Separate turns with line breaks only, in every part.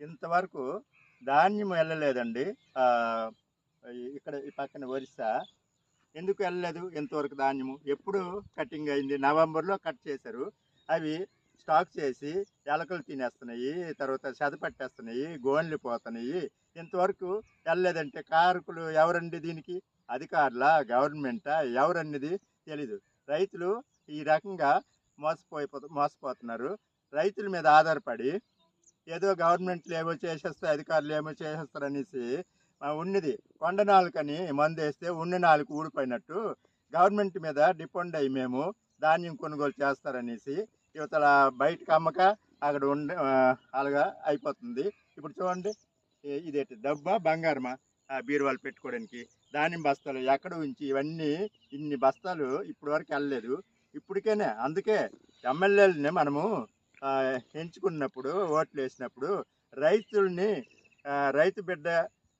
ఇంతవరకు ధాన్యం వెళ్ళలేదండి. ఇక్కడ ఈ పక్కన ఒరిస్సా. ఎందుకు వెళ్ళలేదు? ఇంతవరకు ధాన్యము. ఎప్పుడు కటింగ్ అయింది? నవంబర్లో కట్ చేశారు. అవి స్టాక్ చేసి ఎలకలు తినేస్తున్నాయి తర్వాత చెదపట్టేస్తున్నాయి గోన్లు పోతున్నాయి. ఇంతవరకు వెళ్ళలేదంటే కారకులు ఎవరండి దీనికి? అధికారుల? గవర్నమెంటా? ఎవరన్నది తెలీదు. రైతులు ఈ రకంగా మోసపోయిపో మోసపోతున్నారు. రైతుల మీద ఆధారపడి ఏదో గవర్నమెంట్లు ఏమో చేసేస్తే అధికారులు ఏమో చేసేస్తారు అనేసి ఉన్నది. కొండ నాలుకని మందు వేస్తే ఉన్న నాలుగు ఊడిపోయినట్టు గవర్నమెంట్ మీద డిపెండ్ అయ్యి మేము ధాన్యం కొనుగోలు చేస్తారనేసి యువతల బయటకు అమ్మక అక్కడ ఉండ అలాగా అయిపోతుంది. ఇప్పుడు చూడండి ఇదేంటి డబ్బా బంగారమా? ఆ బీరువాలు పెట్టుకోవడానికి ధాన్యం బస్తాలు ఎక్కడ ఉంచి ఇవన్నీ ఇన్ని బస్తాలు ఇప్పటి వరకు వెళ్ళలేదు. ఇప్పటికేనే అందుకే ఎమ్మెల్యేలని మనము ఎంచుకున్నప్పుడు ఓట్లు వేసినప్పుడు రైతుల్ని రైతు బిడ్డ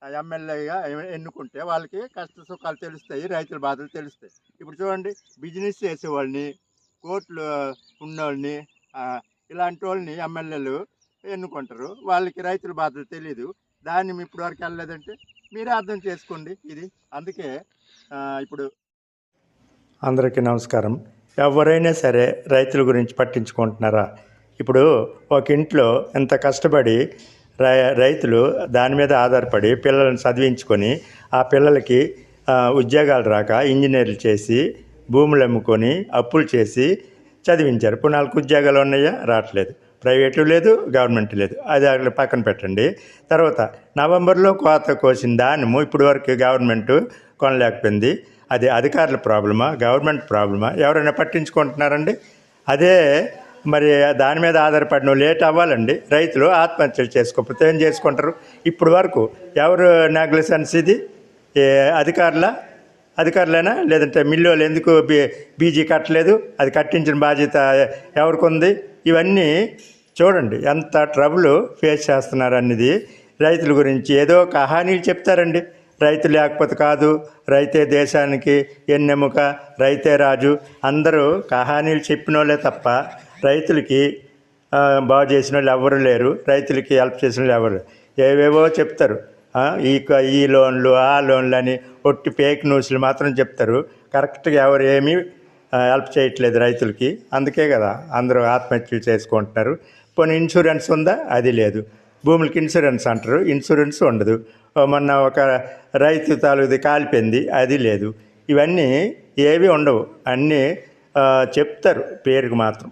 ఎమ్మెల్యేగా ఎన్నుకుంటే వాళ్ళకి కష్ట సుఖాలు తెలుస్తాయి రైతుల బాధలు తెలుస్తాయి. ఇప్పుడు చూడండి బిజినెస్ చేసేవాళ్ళని కోర్టులు ఉన్నోళ్ళని ఇలాంటి వాళ్ళని ఎమ్మెల్యేలు ఎన్నుకుంటారు. వాళ్ళకి రైతుల బాధలు తెలియదు దాన్ని ఇప్పుడు వరకు వెళ్ళలేదంటే మీరే అర్థం చేసుకోండి ఇది. అందుకే ఇప్పుడు
అందరికీ నమస్కారం. ఎవరైనా సరే రైతుల గురించి పట్టించుకుంటున్నారా? ఇప్పుడు ఒక ఇంట్లో ఎంత కష్టపడి రై రైతులు దాని మీద ఆధారపడి పిల్లలను చదివించుకొని ఆ పిల్లలకి ఉద్యోగాలు రాక ఇంజనీర్లు చేసి భూములు అమ్ముకొని అప్పులు చేసి చదివించారు. ఇప్పుడు నాలుగు ఉద్యోగాలు ఉన్నాయా? రావట్లేదు. ప్రైవేటు లేదు గవర్నమెంట్ లేదు. అది అక్కడ పక్కన పెట్టండి. తర్వాత నవంబర్లో కోత కోసిన ధాన్యము ఇప్పుడు వరకు గవర్నమెంట్ కొనలేకపోయింది. అది అధికారుల ప్రాబ్లమా? గవర్నమెంట్ ప్రాబ్లమా? ఎవరైనా పట్టించుకుంటున్నారండి? అదే మరి దాని మీద ఆధారపడిన లేట్ అవ్వాలండి. రైతులు ఆత్మహత్యలు చేసుకోకపోతే ఏం చేసుకుంటారు? ఇప్పుడు వరకు ఎవరు నెగ్లిసెన్స్ ఇది? ఏ అధికారుల? అధికారులేనా? లేదంటే మిల్లు వాళ్ళు ఎందుకు బీ బీజీ కట్టలేదు? అది కట్టించిన బాధ్యత ఎవరికి ఉంది? ఇవన్నీ చూడండి. ఎంత ట్రబుల్ ఫేస్ చేస్తున్నారు అన్నది రైతుల గురించి ఏదో కహానీలు చెప్తారండి. రైతు లేకపోతే కాదు రైతే దేశానికి ఎన్నెముక రైతే రాజు. అందరూ కహానీలు చెప్పినోలే తప్ప రైతులకి బాగు చేసిన వాళ్ళు ఎవరు లేరు. రైతులకి హెల్ప్ చేసిన వాళ్ళు ఎవరు ఏవేవో చెప్తారు. ఈ ఈ లోన్లు ఆ లోన్లు అని ఒట్టి ఫేక్ న్యూస్లు మాత్రం చెప్తారు. కరెక్ట్గా ఎవరు ఏమీ హెల్ప్ చేయట్లేదు రైతులకి. అందుకే కదా అందరూ ఆత్మహత్యలు చేసుకుంటున్నారు. పోనీ ఇన్సూరెన్స్ ఉందా? అది లేదు. భూములకి ఇన్సూరెన్స్ అంటారు. ఇన్సూరెన్స్ ఉండదు. మొన్న ఒక రైతు తాలూది కాలిపోయింది. అది లేదు. ఇవన్నీ ఏవి ఉండవు. అన్నీ చెప్తారు పేరుకు మాత్రం.